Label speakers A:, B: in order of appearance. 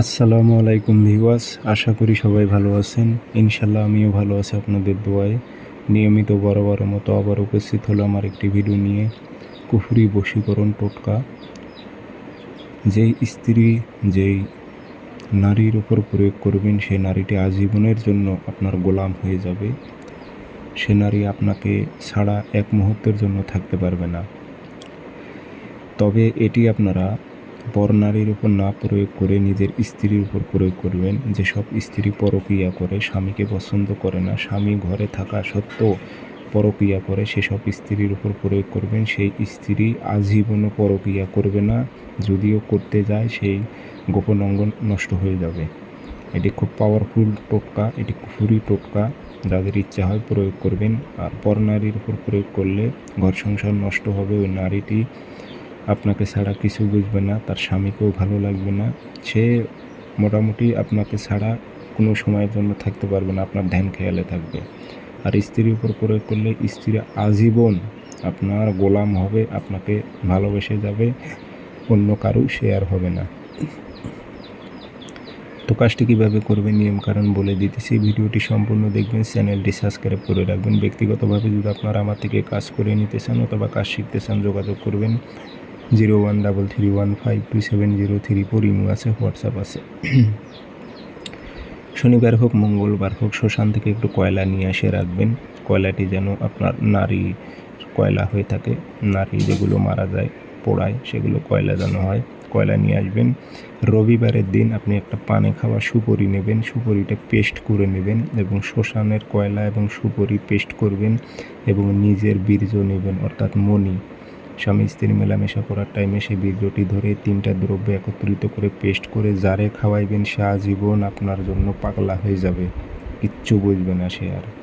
A: আসসালামু আলাইকুম ভিওয়াস আশা করি সবাই ভালো আছেন। ইনশাল্লাহ আমিও ভালো আছি আপনাদের দোয়ায়। নিয়মিত বড় মতো আবার উপস্থিত হলো আমার একটি ভিডিও নিয়ে। কুফুরি বশীকরণ টোটকা। যেই স্ত্রী যেই নারীর উপর প্রয়োগ করবেন, সেই নারীটি আজীবনের জন্য আপনার গোলাম হয়ে যাবে। সে নারী আপনাকে ছাড়া এক মুহূর্তের জন্য থাকতে পারবে না। তবে এটি আপনারা পর নারীর উপর না প্রয়োগ করে নিজের স্ত্রীর উপর প্রয়োগ করবেন। যেসব স্ত্রী পরক্রিয়া করে, স্বামীকে পছন্দ করে না, স্বামী ঘরে থাকা সত্ত্বেও পরক্রিয়া করে, সেসব স্ত্রীর উপর প্রয়োগ করবেন। সেই স্ত্রী আজীবনও পরক্রিয়া করবে না, যদিও করতে যায়, সেই গোপন অঙ্গ নষ্ট হয়ে যাবে। এটি খুব পাওয়ারফুল টোটকা, এটি কুফুরি টোটকা। যাদের ইচ্ছা হয় প্রয়োগ করবেন। আর পর নারীর উপর প্রয়োগ করলে ঘর সংসার নষ্ট হবে ওই নারীটি। আপনাকে ছাড়া কিছু বুঝবে না, তার স্বামীকেও ভালো লাগবে না। সে মোটামুটি আপনাকে ছাড়া কোনো সময়ের জন্য থাকতে পারবে না, আপনার ধ্যান খেয়ালে থাকবে। আর স্ত্রীর উপর প্রয়োগ করলে স্ত্রী আজীবন আপনার গোলাম হবে, আপনাকে ভালোবেসে যাবে, অন্য কারও শেয়ার হবে না। তো কাজটি কীভাবে করবেন, নিয়মকানুন বলে দিতেছি। ভিডিওটি সম্পূর্ণ দেখবেন, চ্যানেলটি সাবস্ক্রাইব করে রাখবেন। ব্যক্তিগতভাবে যদি আপনারা আমার থেকে কাজ করে নিতে চান অথবা কাজ শিখতে চান, যোগাযোগ করবেন। Zero one double three one five two seven zero three four imo আছে, হোয়াটসঅ্যাপ আছে। শনিবার হোক, মঙ্গলবার হোক, শ্মশান থেকে একটু কয়লা নিয়ে এসে রাখবেন। কয়লাটি যেন আপনার নারী কয়লা হয়ে থাকে, নারী যেগুলো মারা যায়, পোড়ায়, সেগুলো কয়লা যেন হয়, কয়লা নিয়ে আসবেন। রবিবারের দিন আপনি একটা পানে খাওয়া সুপরি নেবেন, সুপরিটা পেস্ট করে নেবেন এবং শ্মশানের কয়লা এবং সুপরি পেস্ট করবেন এবং নিজের বীর্য নেবেন, অর্থাৎ মণি। স্বামী স্ত্রীর মেলামেশা করার টাইমে সেই বীর্যটি ধরে তিনটা দ্রব্য একত্রিত করে পেস্ট করে যারে খাওয়াইবেন সে আজীবন আপনার জন্য পাগলা হয়ে যাবে। কিচ্ছু বুঝবে না সে আর।